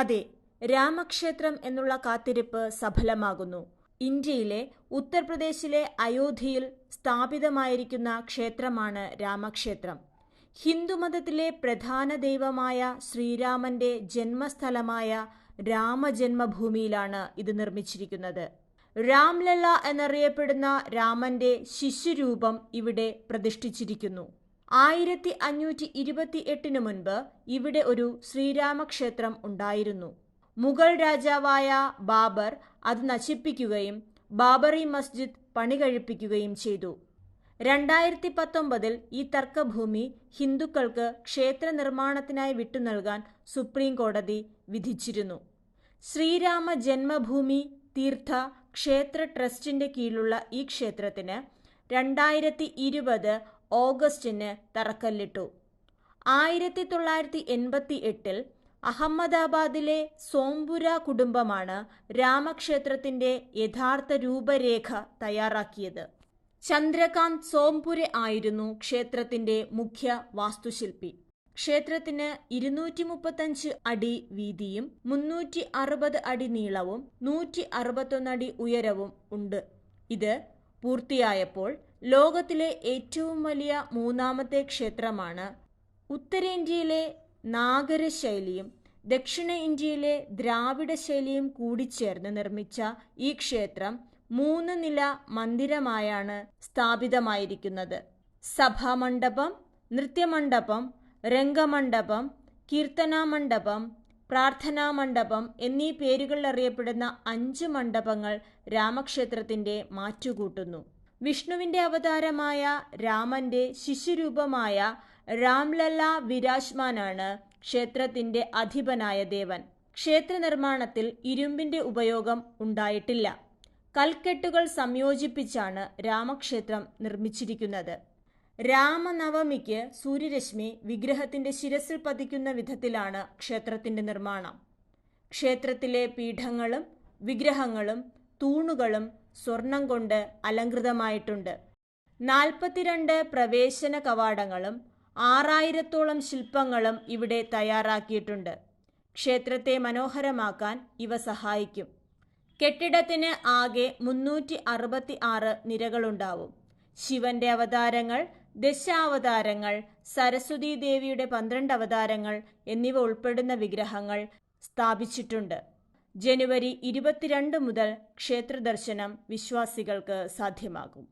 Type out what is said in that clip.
അതെ രാമക്ഷേത്രം എന്നുള്ള കാത്തിരിപ്പ് സഫലമാകുന്നു. ഇന്ത്യയിലെ ഉത്തർപ്രദേശിലെ അയോധ്യയിൽ സ്ഥാപിതമായിരിക്കുന്ന ക്ഷേത്രമാണ് രാമക്ഷേത്രം. ഹിന്ദുമതത്തിലെ പ്രധാന ദൈവമായ ശ്രീരാമന്റെ ജന്മസ്ഥലമായ രാമജന്മഭൂമിയിലാണ് ഇത് നിർമ്മിച്ചിരിക്കുന്നത്. രാംലല്ല എന്നറിയപ്പെടുന്ന രാമന്റെ ശിശുരൂപം ഇവിടെ പ്രതിഷ്ഠിച്ചിരിക്കുന്നു. ആയിരത്തി അഞ്ഞൂറ്റി ഇരുപത്തി എട്ടിന് മുൻപ് ഇവിടെ ഒരു ശ്രീരാമക്ഷേത്രം ഉണ്ടായിരുന്നു. മുഗൾ രാജാവായ ബാബർ അത് നശിപ്പിക്കുകയും ബാബറി മസ്ജിദ് പണി കഴിപ്പിക്കുകയും ചെയ്തു. രണ്ടായിരത്തി പത്തൊമ്പതിൽ ഈ തർക്കഭൂമി ഹിന്ദുക്കൾക്ക് ക്ഷേത്ര നിർമ്മാണത്തിനായി വിട്ടുനൽകാൻ സുപ്രീം കോടതി വിധിച്ചിരുന്നു. ശ്രീരാമ ജന്മഭൂമി തീർത്ഥ ക്ഷേത്ര ട്രസ്റ്റിന്റെ കീഴിലുള്ള ഈ ക്ഷേത്രത്തിന് രണ്ടായിരത്തി ഇരുപത് ഓഗസ്റ്റിന് തറക്കല്ലിട്ടു. ആയിരത്തി തൊള്ളായിരത്തി എൺപത്തി എട്ടിൽ അഹമ്മദാബാദിലെ സോംപുര കുടുംബമാണ് രാമക്ഷേത്രത്തിന്റെ യഥാർത്ഥ രൂപരേഖ തയ്യാറാക്കിയത്. ചന്ദ്രകാന്ത് സോംപുര ആയിരുന്നു ക്ഷേത്രത്തിന്റെ മുഖ്യ വാസ്തുശില്പി. ക്ഷേത്രത്തിന് ഇരുന്നൂറ്റി മുപ്പത്തഞ്ച് അടി വീതിയും മുന്നൂറ്റി അറുപത് അടി നീളവും നൂറ്റി അറുപത്തൊന്നടി ഉയരവും ഉണ്ട്. ഇത് പൂർത്തിയായപ്പോൾ ലോകത്തിലെ ഏറ്റവും വലിയ മൂന്നാമത്തെ ക്ഷേത്രമാണ് ഉത്തരേന്ത്യയിലെ നാഗര ശൈലിയും ദക്ഷിണ ഇന്ത്യയിലെ ദ്രാവിഡ ശൈലിയും കൂടിച്ചേർന്ന് നിർമ്മിച്ച ഈ ക്ഷേത്രം മൂന്ന് നില മന്ദിരമായാണ് സ്ഥാപിതമായിരിക്കുന്നത്. സഭാമണ്ഡപം നൃത്യമണ്ഡപം രംഗമണ്ഡപം കീർത്തനാമണ്ഡപം പ്രാർത്ഥനാ മണ്ഡപം എന്നീ പേരുകളിൽ അറിയപ്പെടുന്ന അഞ്ച് മണ്ഡപങ്ങൾ രാമക്ഷേത്രത്തിന്റെ മാറ്റുകൂട്ടുന്നു. വിഷ്ണുവിന്റെ അവതാരമായ രാമന്റെ ശിശുരൂപമായ രാംലല്ല വിരാജ്മാനാണ് ക്ഷേത്രത്തിന്റെ അധിപനായ ദേവൻ. ക്ഷേത്ര നിർമ്മാണത്തിൽ ഇരുമ്പിന്റെ ഉപയോഗം ഉണ്ടായിട്ടില്ല. കൽക്കെട്ടുകൾ സംയോജിപ്പിച്ചാണ് രാമക്ഷേത്രം നിർമ്മിച്ചിരിക്കുന്നത്. രാമനവമിക്ക് സൂര്യരശ്മി വിഗ്രഹത്തിന്റെ ശിരസിൽ പതിക്കുന്ന വിധത്തിലാണ് ക്ഷേത്രത്തിന്റെ നിർമ്മാണം. ക്ഷേത്രത്തിലെ പീഠങ്ങളും വിഗ്രഹങ്ങളും തൂണുകളും സ്വർണം കൊണ്ട് അലങ്കൃതമായിട്ടുണ്ട് നാൽപ്പത്തിരണ്ട് പ്രവേശന കവാടങ്ങളും ആറായിരത്തോളം ശില്പങ്ങളും ഇവിടെ തയ്യാറാക്കിയിട്ടുണ്ട്. ക്ഷേത്രത്തെ മനോഹരമാക്കാൻ ഇവ സഹായിക്കും. കെട്ടിടത്തിന് ആകെ മുന്നൂറ്റി അറുപത്തി ആറ് നിരകളുണ്ടാവും. ശിവന്റെ അവതാരങ്ങൾ ദശാവതാരങ്ങൾ സരസ്വതി ദേവിയുടെ പന്ത്രണ്ട് അവതാരങ്ങൾ എന്നിവ ഉൾപ്പെടുന്ന വിഗ്രഹങ്ങൾ സ്ഥാപിച്ചിട്ടുണ്ട്. ജനുവരി ഇരുപത്തിരണ്ട് മുതൽ ക്ഷേത്രദർശനം വിശ്വാസികൾക്ക് സാധ്യമാകും.